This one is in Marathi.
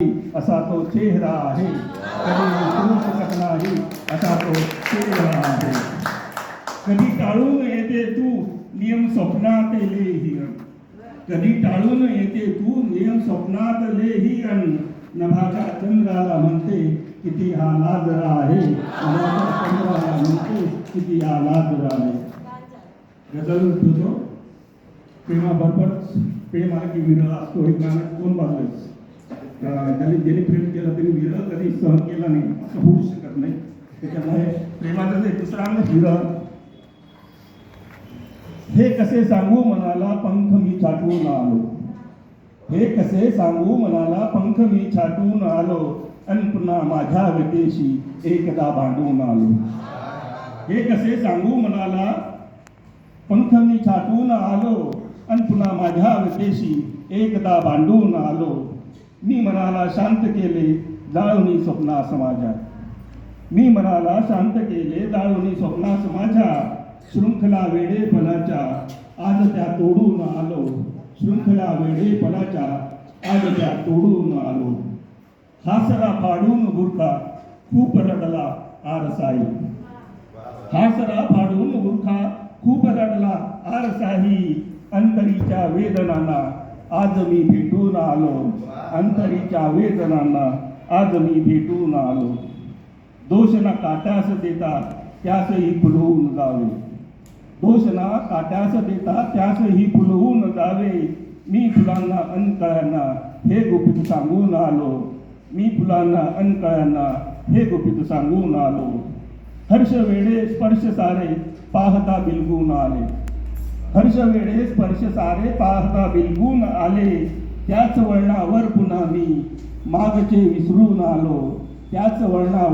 असा तो चेहरा आहे. कधी विसरू शकत नाही असा तो चेहरा आहे. कधी टाळून येते तू नियम स्वप्नात लेही कधी टाळून येते तू नियम स्वप्नात लेही अन नभाच्या चंद्राला म्हणते किती हा लाजरा आहे. नभाच्या चंद्राला म्हणते किती हा लाजरा आहे. गजल तुझो प्रेमा बरोबर आला की विरळ असतो हे गाणं कोण वाजवायचं ज्याने ज्याने प्रेम केलं तरी विरह कधी सहन केला नाही असं होऊ शकत नाही. त्याच्यामुळे प्रेमाचं जे दुसरा अंग विरह हे कसे सांगू मनाला पंख मी छाटून आलो? हे कसे सांगू मनाला पंख मी छाटून आलो? आणि पुन्हा माझ्या व्यतेशी एकदा भांडून आलो. हे कसे सांगू मनाला पंख मी छाटून आलो? आणि पुन्हा माझ्या व्यतेशी एकदा भांडून आलो? मी मनाला शांत केले जाळवणी स्वप्ना समाजा मी मनाला शांत केले जाळवणी स्वप्ना समाजा शृंखला वेडेपणाच्या आज त्या तोडून आलो. शृंखला वेडेपणाच्या आज त्या तोडून आलो. हासरा फाडून बुरखा खूप रडला आरसाई. हासरा फाडून बुरखा खूप रडला आरसाही अंतरीच्या वेदनांना आज मी भेटून आलो. अंतरीच्या वेदनांना आज मी भेटून आलो. दोष ना काट्यास देतात त्यासही फुलवून जावे. दोष ना काट्यास देतात त्यासही फुलवून जावे. मी फुलांना अनकळ्यांना हे गुपित सांगून आलो. मी फुलांना अनकळ्यांना हे गुपित सांगून आलो. हर्ष वेळे स्पर्श सारे पाहता बिलगून आले. हर्ष वेळे स्पर्श सारे पाहता बिलगून आले. त्याच वळणावर पुन्हा मी मागचे विसरून आलो. त्याच वळणावर